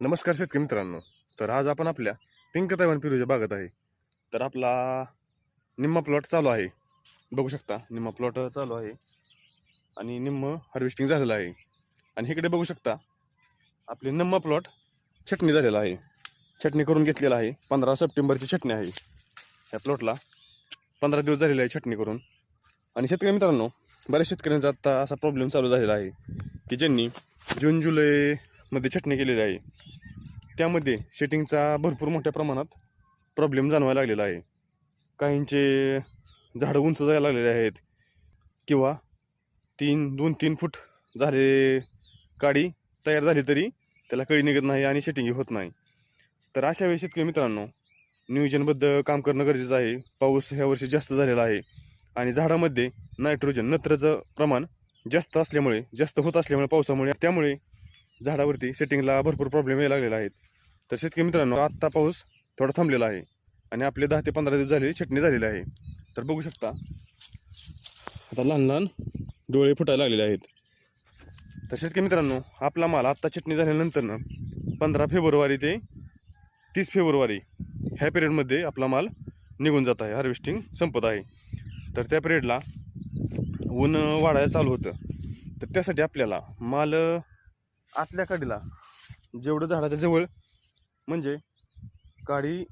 नमस्कार शेतकरी मित्रांनो. तर आज आपण आपल्या पिंक तैवान पिरूच्या बागत आहे. तर आपला निम्मा प्लॉट चालू आहे. बघू शकता निम्मा प्लॉट चालू आहे. आणि निम्म हार्वेस्टिंग झालेलं आहे. आणि इकडे बघू शकता आपली निम्मा प्लॉट छटणी झालेला आहे. छटणी करून घेतलेला आहे. पंधरा सप्टेंबरची छटणी आहे. ह्या प्लॉटला पंधरा दिवस झालेला आहे छटणी करून. आणि शेतकरी मित्रांनो बऱ्याच शेतकऱ्यांचा आत्ता असा प्रॉब्लेम चालू झालेला आहे. की ज्यांनी जून जुलै मध्ये छटणी केलेली आहे. त्यामध्ये शेटिंगचा भरपूर मोठ्या प्रमाणात प्रॉब्लेम जाणवायला लागलेला आहे. काहींचे झाडं उंच जायला लागलेले आहेत किंवा तीन दोन तीन फूट झाले काडी तयार झाली तरी त्याला कळी निघत नाही आणि शेटिंग होत नाही. तर अशा वेळी शेतकरी मित्रांनो नियोजनबद्ध काम करणं गरजेचं आहे. पाऊस ह्या वर्षी जास्त झालेला आहे आणि झाडामध्ये नायट्रोजन नत्रचं प्रमाण जास्त असल्यामुळे जास्त होत असल्यामुळे पावसामुळे त्यामुळे झाडावरती सेटिंगला भरपूर प्रॉब्लेम यायला लागलेला आहेत तर शेतकरी मित्रांनो आत्ता पाऊस थोडा थांबलेला आहे आणि आपले दहा ते पंधरा दिवस झाले छटणी झालेली आहे. तर बघू शकता आता लहान लहान डोळे फुटायला लागलेले आहेत. तर शेतकरी मित्रांनो आपला माल आत्ता छटणी झाल्यानंतरनं पंधरा फेब्रुवारी ते तीस फेब्रुवारी ह्या पिरियडमध्ये आपला माल निघून जात आहे हार्वेस्टिंग संपत आहे. तर त्या पिरियडला ऊन वाढायला चालू होतं. तर त्यासाठी आपल्याला माल आतल्या काडीला जेवढं झाडाच्या जवळ म्हणजे काडी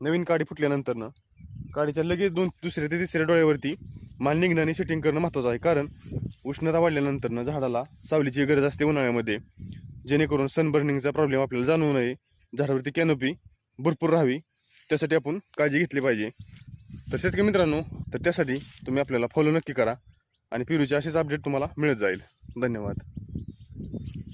नवीन काडी फुटल्यानंतरनं काडीच्या लगेच दोन दुसऱ्या ते तिसऱ्या डोळ्यावरती माल निघणं आणि शेटिंग करणं महत्त्वाचं आहे. कारण उष्णता वाढल्यानंतरनं झाडाला सावलीची गरज असते उन्हाळ्यामध्ये. जेणेकरून सनबर्निंगचा प्रॉब्लेम आपल्याला जाणवू नये. झाडावरती कॅनोपी भरपूर राहावी. त्यासाठी आपण काळजी घेतली पाहिजे. तसेच की मित्रांनो तर त्यासाठी तुम्ही आपल्याला फॉलो नक्की करा. आणि पिरूचे असेच अपडेट तुम्हाला मिळत जाईल. धन्यवाद.